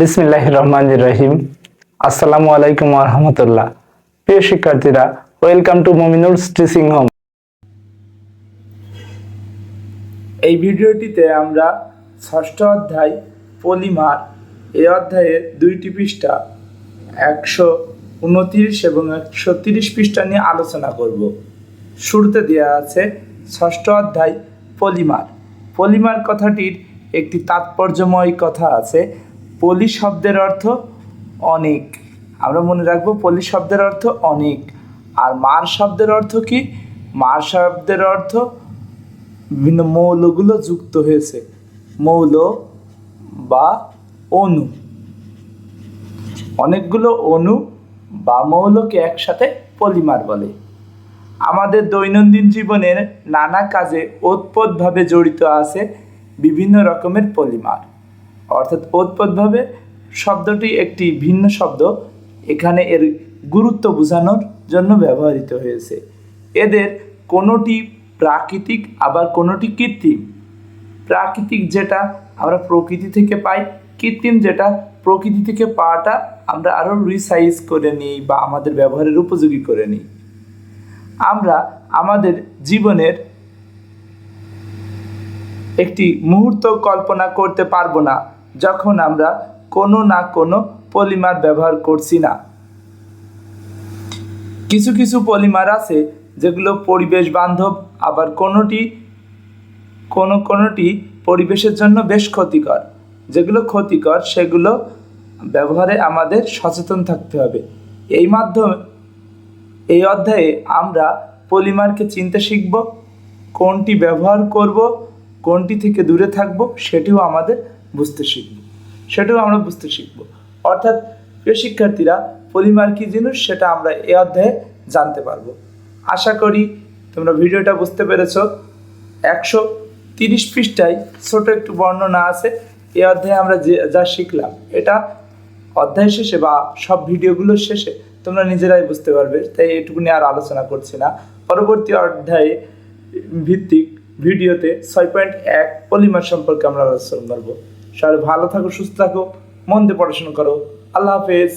বিসমিল্লাহ রহমান রহিম আসসালামু আলাইকুম রহমতুল্লাহ। প্রিয় শিক্ষার্থীরা, welcome to Mominul teaching home. এই ভিডিওটিতে আমরা ষষ্ঠ অধ্যায় পলিমার, এই অধ্যায়ের দুইটি পৃষ্ঠা, একশো উনতিরিশ এবং একশো তিরিশ পৃষ্ঠা নিয়ে আলোচনা করব। শুরুতে দেওয়া আছে ষষ্ঠ অধ্যায় পলিমার। পলিমার কথাটির একটি তাৎপর্যময় কথা আছে পলি শব্দের অর্থ অনেক। আমরা মনে রাখব পলি শব্দের অর্থ অনেক। আর মার শব্দের অর্থ কি? মার শব্দের অর্থ বিভিন্ন মৌলগুলো যুক্ত হয়েছে। মৌল বা অণু। অনেকগুলো অণু বা মৌলকে একসাথে পলিমার বলে। আমাদের দৈনন্দিন জীবনের নানা কাজে ওতপ্রোতভাবে জড়িত আছে বিভিন্ন রকমের পলিমার। অর্থাৎ ওতপ্রোতভাবে শব্দটি একটি ভিন্ন শব্দ। এখানে এর গুরুত্ব বোঝানোর জন্য ব্যবহৃত হয়েছে। এদের কোনোটি প্রাকৃতিক, আবার কোনোটি কৃত্রিম। প্রাকৃতিক যেটা আমরা প্রকৃতি থেকে পাই, কৃত্রিম যেটা প্রকৃতি থেকে পাওয়াটা আমরা আরও রিসাইজ করে নিই বা আমাদের ব্যবহারের উপযোগী করে নিই। আমরা আমাদের জীবনের একটি মুহূর্ত কল্পনা করতে পারব না, যখন আমরা কোনো না কোনো পলিমার ব্যবহার করছি না। কিছু কিছু পলিমার আছে, যেগুলো পরিবেশ বান্ধব, আবার কোনোটি, কোনো কোনোটি পরিবেশের জন্য বেশ ক্ষতিকর। যেগুলো ক্ষতিকর, সেগুলো ব্যবহারে আমাদের সচেতন থাকতে হবে। এই মাধ্যমে, এই অধ্যায়ে আমরা পলিমারকে চিনতে শিখব, কোনটি ব্যবহার করব কোনটি থেকে দূরে থাকব সেটিও আমাদের বুঝতে শিখব। সেটাও আমরা বুঝতে শিখব। অর্থাৎ প্রিয় শিক্ষার্থীরা, পলিমার কী জিনিস সেটা আমরা এ অধ্যায়ে জানতে পারব। আশা করি তোমরা ভিডিওটা বুঝতে পেরেছ। একশো তিরিশ পৃষ্ঠায় ছোট একটু বর্ণনা আছে। এ অধ্যায়ে আমরা যে যা শিখলাম, এটা অধ্যায় শেষে বা সব ভিডিওগুলোর শেষে তোমরা নিজেরাই বুঝতে পারবে। তাই এটুকু নিয়ে আর আলোচনা করছি না। পরবর্তী অধ্যায়ে ভিত্তিক ভিডিওতে ছয় পয়েন্ট এক পলিমার সম্পর্কে আমরা আলোচনা করব। সবাই ভালো থাকো, সুস্থ থাকো, মন দিয়ে পড়াশোনা করো। আল্লাহ হাফেজ।